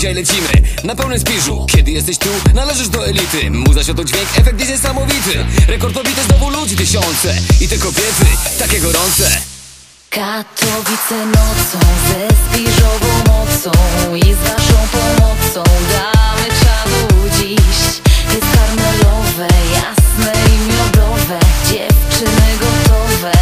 Dzisiaj lecimy na pełnym spiżu. Kiedy jesteś tu, należysz do elity. Muza to dźwięk, efekt jest niesamowity. Rekord znowu ludzi tysiące. I te kobiety, takie gorące. Katowice nocą ze spiżową mocą i z waszą pomocą damy czadu dziś. Jest karmelowe, jasne i miodowe Dziewczyny gotowe,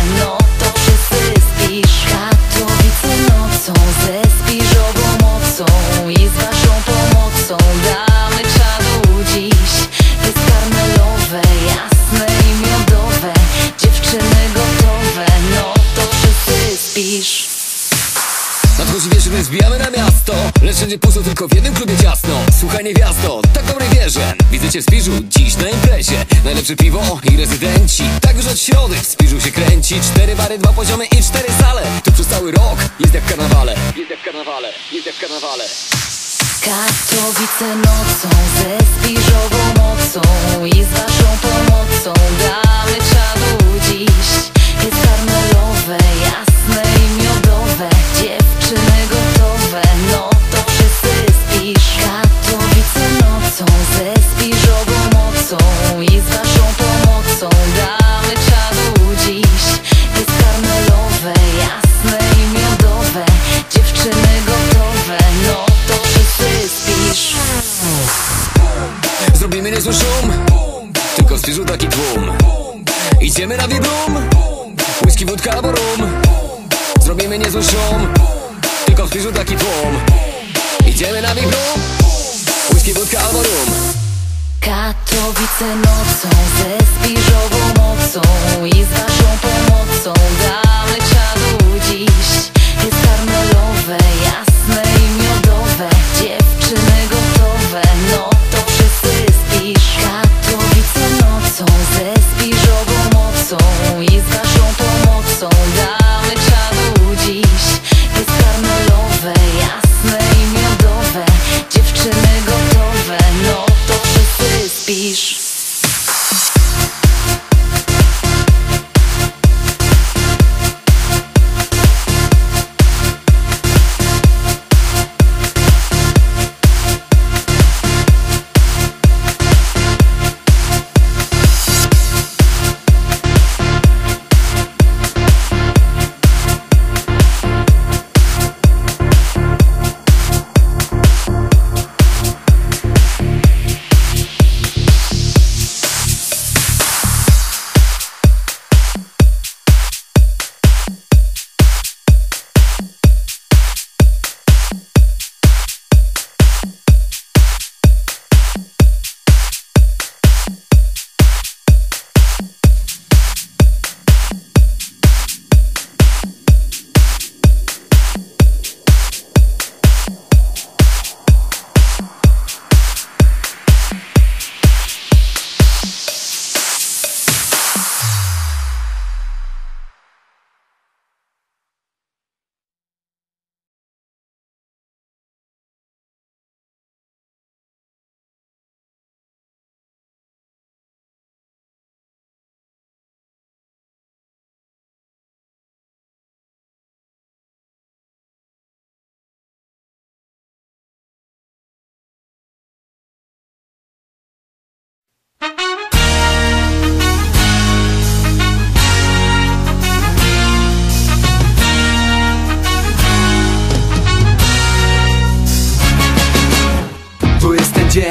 Więc zbijamy na miasto. Lecz wszędzie pusto, tylko w jednym klubie ciasno. Słuchaj niewiasto, tak dobrej wierze Widzę cię w Spiżu, dziś na imprezie. Najlepsze piwo i rezydenci. Tak już od środy w Spiżu się kręci. Cztery bary, dwa poziomy i cztery sale. Tu przez cały rok jest jak w karnawale. Jest jak w karnawale, jest jak w karnawale. Katowice nocą ze spiżową mocą i z waszą pomocą damy czadu dziś. Jest karmelowe, jasne Niezły szum. Tylko w Spiżu taki tłum. Idziemy na wibrum Whisky, wódka albo rum. Zrobimy niezły szum. Tylko w Spiżu taki tłum. Idziemy na wibrum Whisky, wódka albo rum. Katowice nocą ze spiżową mocą i z waszą pomocą damy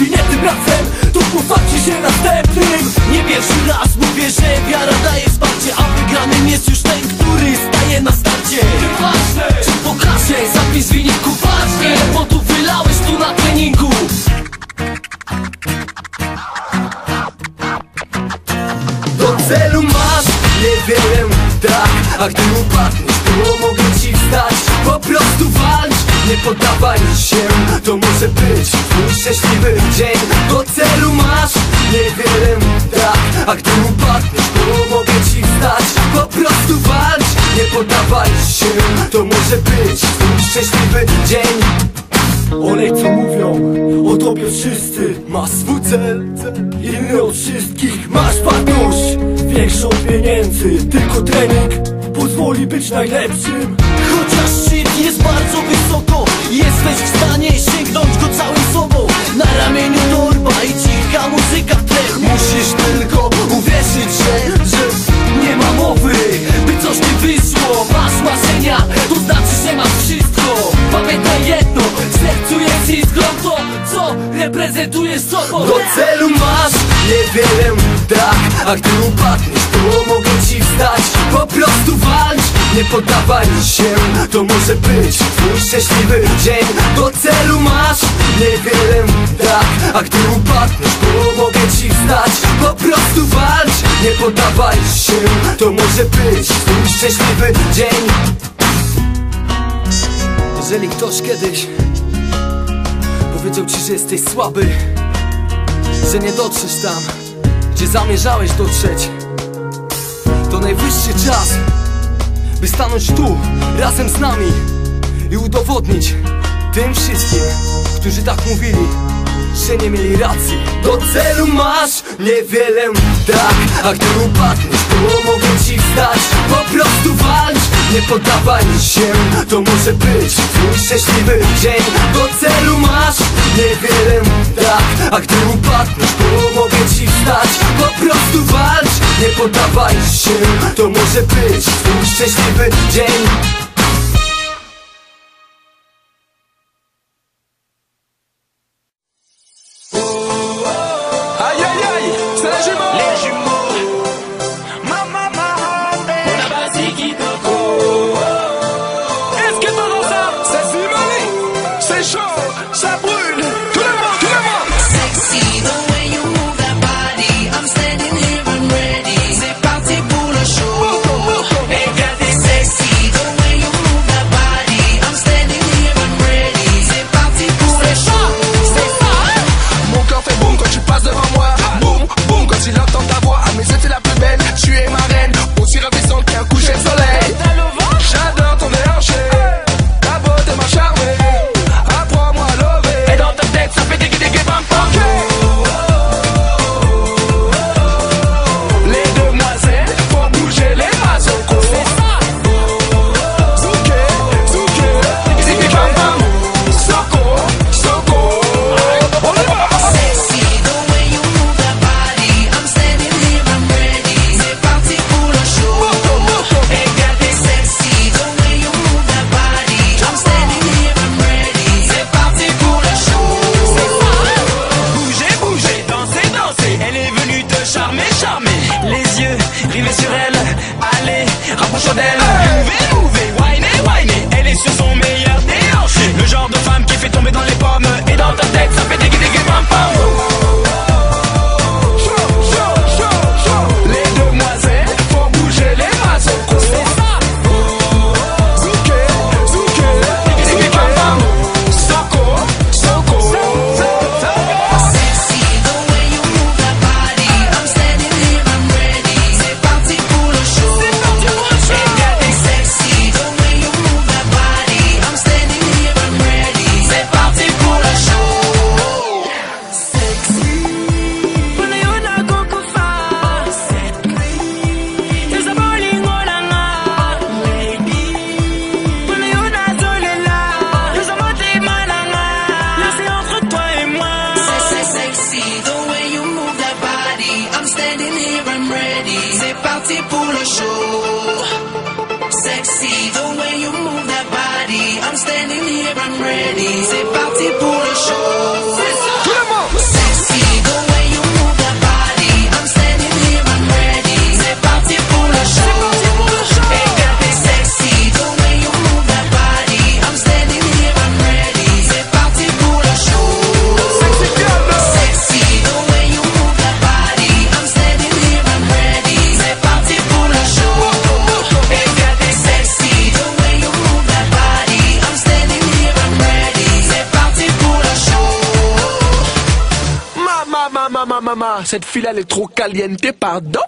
jeśli nie tym razem To popatrzcie się następnym. Nie pierwszy raz mówię, że wiara daje wsparcie A wygranym jest już ten, który staje na starcie. Ty ważne, czy pokażę zapis wyniku ważny Bo tu wylałeś tu na treningu. Do celu masz, nie wiem, tak. A gdy upadniesz, to mogę ci wstać. Po prostu walnij nie poddawaj się To może być twój szczęśliwy dzień. Do celu masz niewiele tak A gdy upadniesz, to mogę ci wstać. Po prostu walcz, nie poddawaj się To może być twój szczęśliwy dzień. Olej co mówią o tobie wszyscy Masz swój cel, inny od wszystkich Masz wartość, większą od pieniędzy. Tylko trening pozwoli być najlepszym. Chociaż szczyt jest bardzo wysoko Jesteś w stanie sięgnąć go całym sobą. Na ramieniu torba i cicha muzyka tle. Musisz tylko uwierzyć, że, że nie ma mowy By coś nie wyszło, masz marzenia To znaczy, że masz wszystko. Pamiętaj jedno, w sercu jest iskrą To, co reprezentujesz sobą Do celu masz niewiele tak A gdy upadniesz, to mogę ci wstać. Po prostu walcz, nie poddawaj się To może być twój szczęśliwy dzień. Do celu masz niewiele tak A gdy upadniesz, to mogę ci wstać. Po prostu walcz, nie poddawaj się To może być twój szczęśliwy dzień. Jeżeli ktoś kiedyś Powiedział ci, że jesteś słaby Że nie dotrzesz tam Gdzie zamierzałeś dotrzeć To najwyższy czas By stanąć tu Razem z nami I udowodnić Tym wszystkim Którzy tak mówili że nie mieli racji. Do celu masz niewiele tak A gdy upadniesz, to mogę ci wstać. Po prostu walcz, nie poddawaj się To może być twój szczęśliwy dzień Do celu masz niewiele tak A gdy upadniesz, to mogę ci wstać. Po prostu walcz, nie poddawaj się To może być twój szczęśliwy dzień cette filiale est trop caliente, pardon.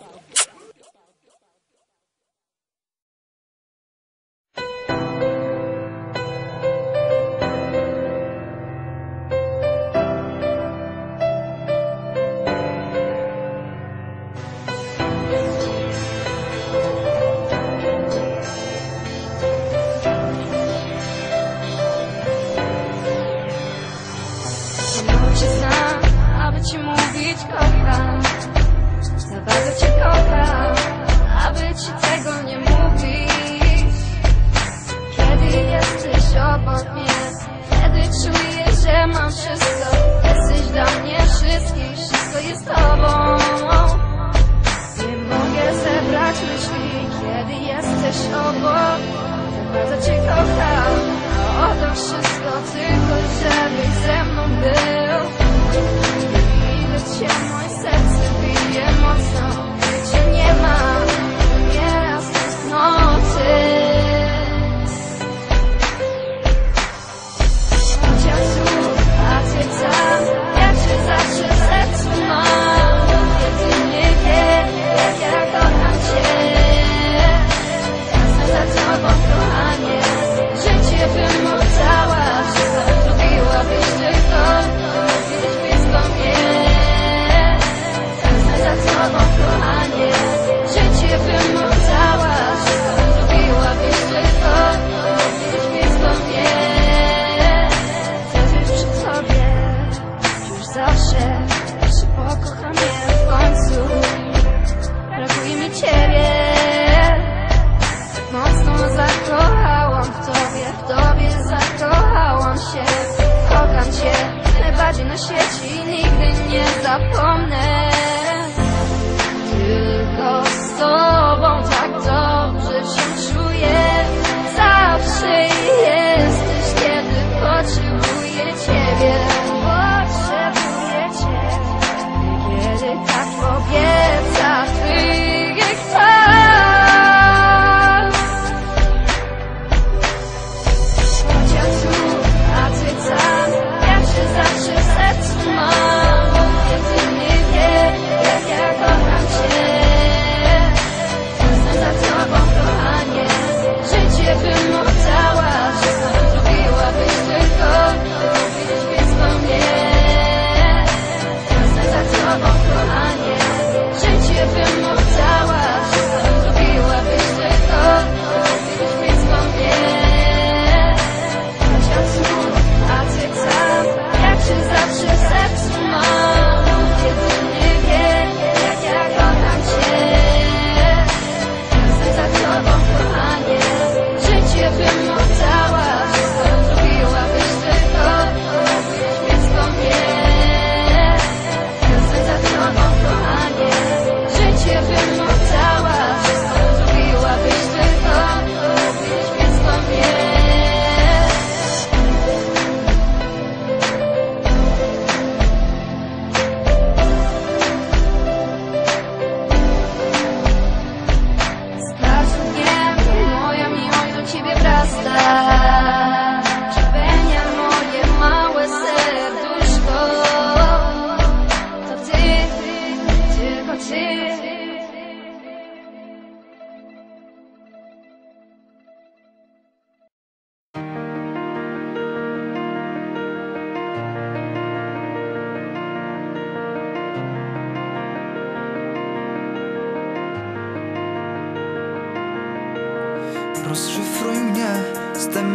ten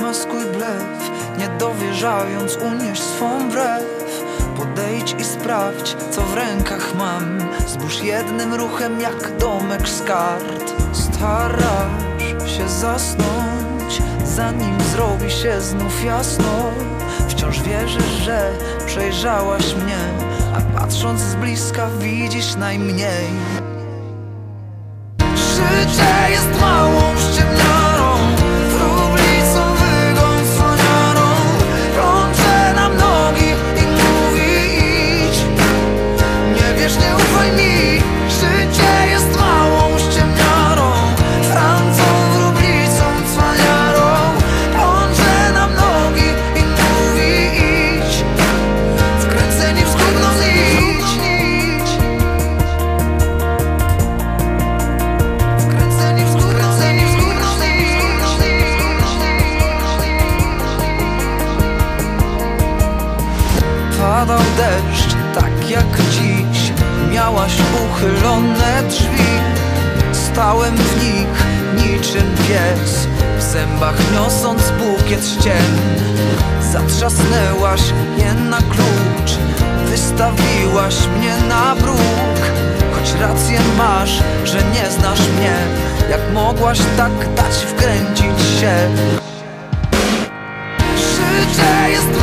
blef Nie dowierzając unieś swą brew. Podejdź i sprawdź, co w rękach mam. Zbóż jednym ruchem jak domek z kart. Starasz się zasnąć Zanim zrobi się znów jasno. Wciąż wierzysz, że przejrzałaś mnie A patrząc z bliska widzisz najmniej. Życzę jest mało się. Życie jest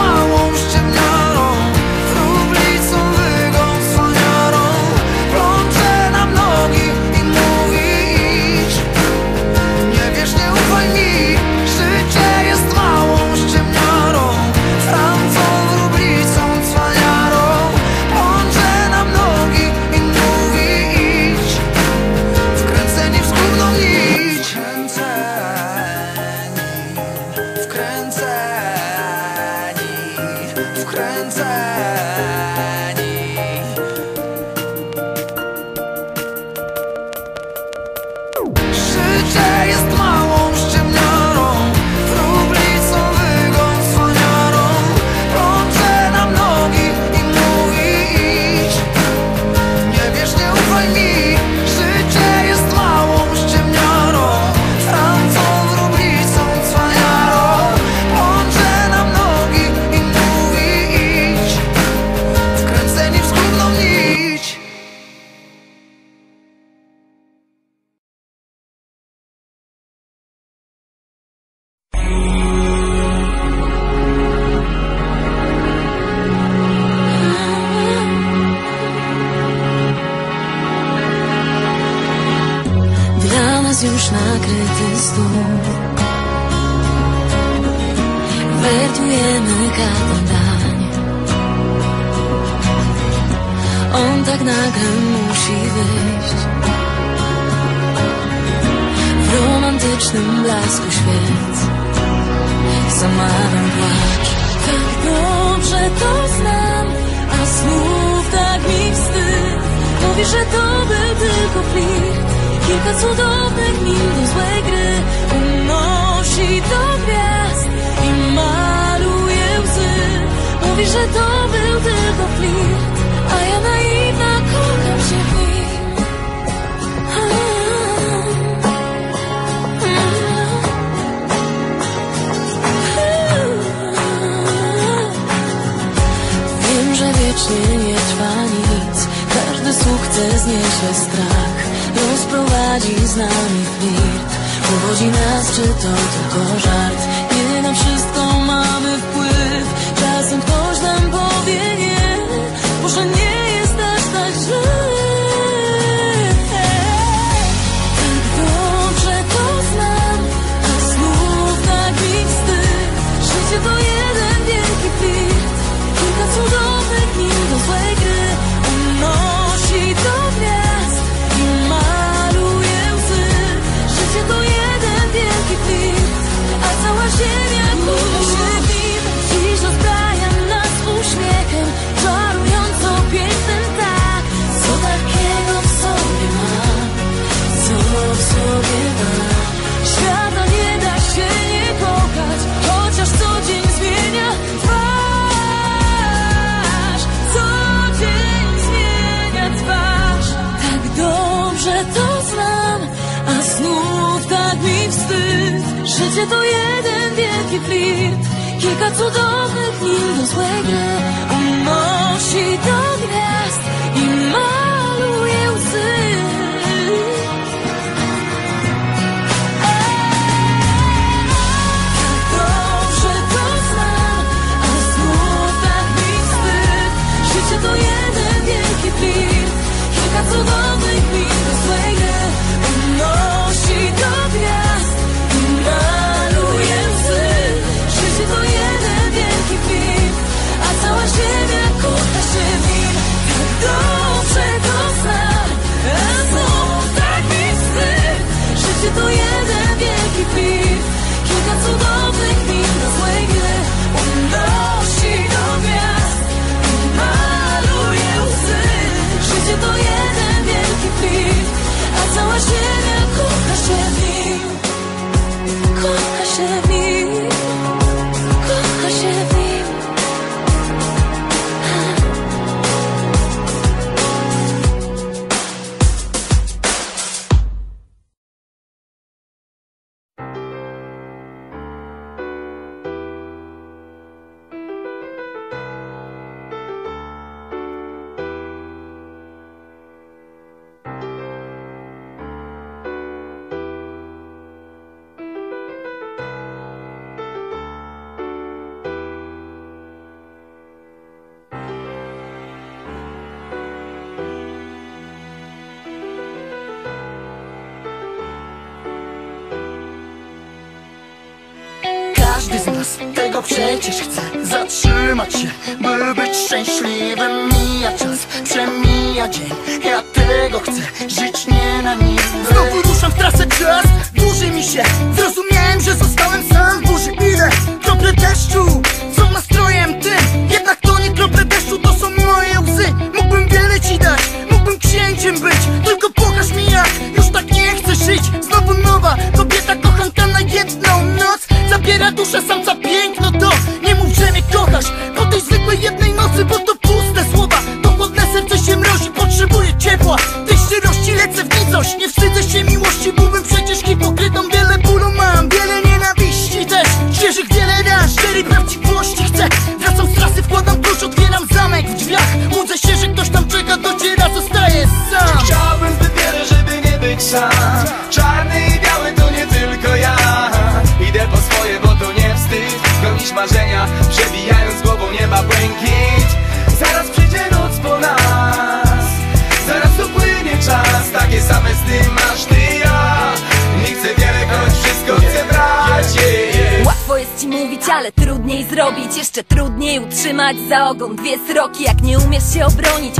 blisku świat. Za płacz. Tak dobrze to znam A znów tak mi wstyd. Mówisz, że to był tylko flirt. Kilka cudownych min do złej gry Unosi do gwiazd I maluje łzy. Mówi, że to był tylko flirt. wiecznie nie trwa nic. Każdy sukces niesie strach. Los prowadzi z nami flirt. Powodzi nas, czy to tylko żart? Nie na wszystko mamy wpływ. Czasem ktoś nam powie nie Może nie Życie to jeden wielki flirt. Kilka cudownych dni do złej gry On do gwiazd i maluje łzy. To jeden wielki flirt. Kilka cudownych dni do złej gry się to jeden wielki piw? Kilka cudownych Każdy z nas tego przecież chce. Zatrzymać się, by być szczęśliwym. Mija czas, przemija dzień. Ja tego chcę, żyć nie na nim Znowu ruszam w trasę czas, dłuży mi się. Zrozumiałem, że zostałem sam burzy. Ile? Krople deszczu. Są nastrojem tym Jednak to nie krople deszczu, to są moje łzy. Mógłbym wiele ci dać, mógłbym księciem być. Tylko pokaż mi jak, już tak nie chcę żyć. Znowu nowa kobieta, kochanka na jedną Zabiera duszę samca piękno to Nie mów, że mnie kochasz. Po tej zwykłej jednej nocy, bo to puste słowa. To chłodne serce się mrozi, potrzebuje ciepła. Tej szczerości lecę w nicość Nie wstydzę się miłości, byłbym przecież hipokrytą Wiele bólu mam, wiele nienawiści też Świeżych wiele raz, cztery prawdziwości chcę. Wracam z trasy, wkładam klucz, otwieram zamek w drzwiach. Łudzę się, że ktoś tam czeka, dociera, zostaję sam. Chciałbym zbyt wiele, żeby nie być sam ale trudniej zrobić Jeszcze trudniej utrzymać za ogon. Dwie sroki Jak nie umiesz się obronić,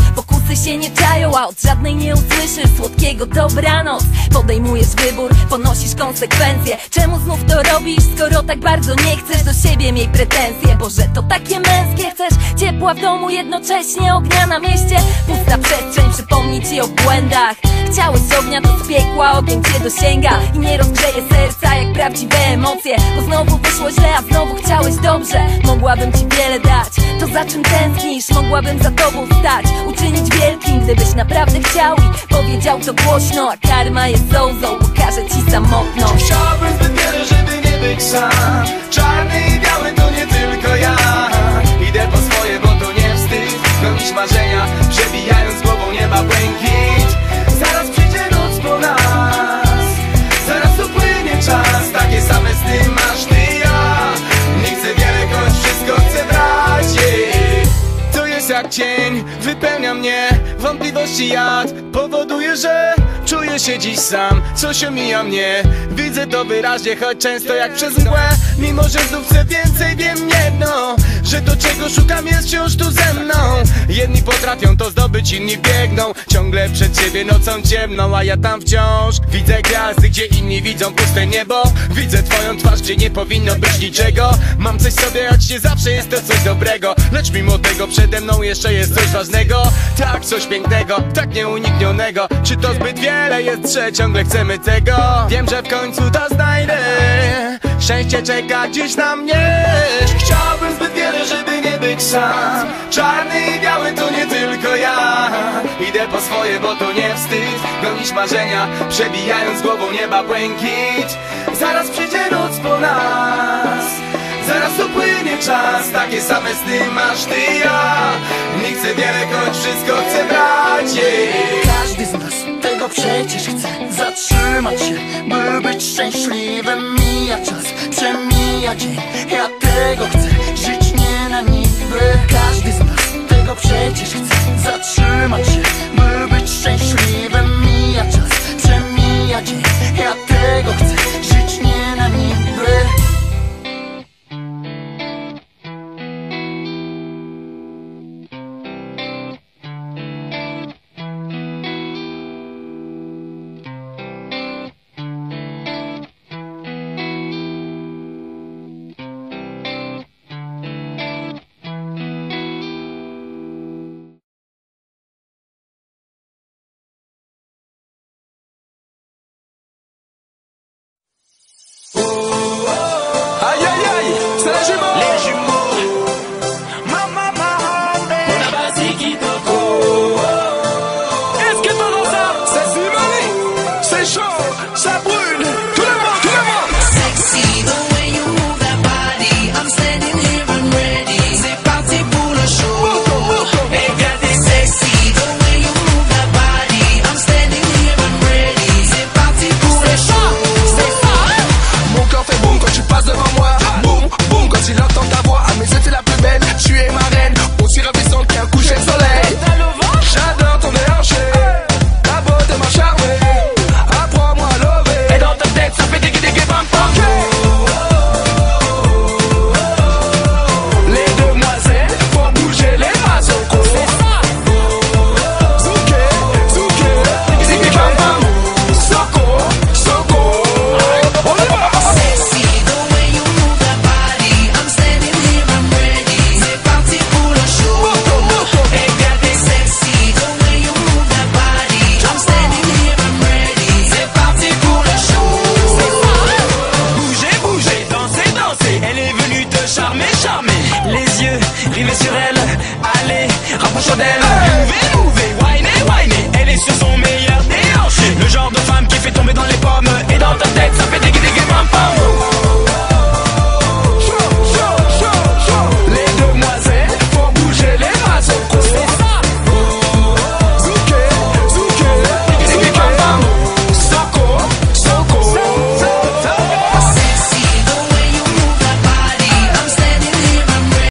pokusy się nie czają A od żadnej nie usłyszysz słodkiego dobranoc. Podejmujesz wybór, ponosisz konsekwencje. Czemu znów to robisz, skoro tak bardzo nie chcesz do siebie miej pretensje? Boże, to takie męskie Chcesz ciepła w domu, jednocześnie ognia na mieście. Pusta przestrzeń przypomni ci o błędach. Chciałeś ognia, to z piekła ogień cię dosięga. I nie rozgrzeje serca jak prawdziwe emocje. Bo znowu wyszło źle, a znowu chciałeś dobrze. Mogłabym ci wiele dać, to za czym tęsknisz? Mogłabym za tobą stać, uczynić wielkim Gdybyś naprawdę chciał i powiedział to głośno A karma jest zołzą, pokaże ci samotność. Chciałbym zbyt wiele, żeby nie być sam? Czarny i biały to nie tylko ja. Idę po swoje, bo to nie wstyd. Gonić marzenia, przebijając jak cień, wypełnia mnie Wątpliwości jad. Powoduje, że Czuję się dziś sam, coś omija mnie. Widzę to wyraźnie, choć często jak przez mgłę Mimo, że znów chcę więcej, wiem jedno Że to czego szukam jest wciąż tu ze mną Jedni potrafią to zdobyć, inni biegną. Ciągle przed siebie nocą ciemną, a ja tam wciąż Widzę gwiazdy, gdzie inni widzą puste niebo. Widzę twoją twarz, gdzie nie powinno być niczego. Mam coś sobie, choć nie zawsze jest to coś dobrego. Lecz mimo tego przede mną jeszcze jest coś ważnego. Tak, coś pięknego, tak nieuniknionego. Czy to zbyt wiele jest, że ciągle chcemy tego? Wiem, że w końcu to znajdę. Szczęście czeka dziś na mnie. Chciałbym zbyt wiele, żeby być sam. Czarny i biały to nie tylko ja. Idę po swoje, bo to nie wstyd Gonić marzenia, przebijając głową nieba błękit. Zaraz przyjdzie noc po nas. Zaraz upłynie czas, takie same sny masz ty i ja. Nie chcę wiele, choć wszystko chcę brać. Każdy z nas tego przecież chce. Zatrzymać się, by być szczęśliwym. Mija czas, przemija dzień. Ja tego chcę, żyć na niby. Każdy z nas tego przecież chce Zatrzymać się, by być szczęśliwym Mija czas, przemija dzień. Ja tego chcę,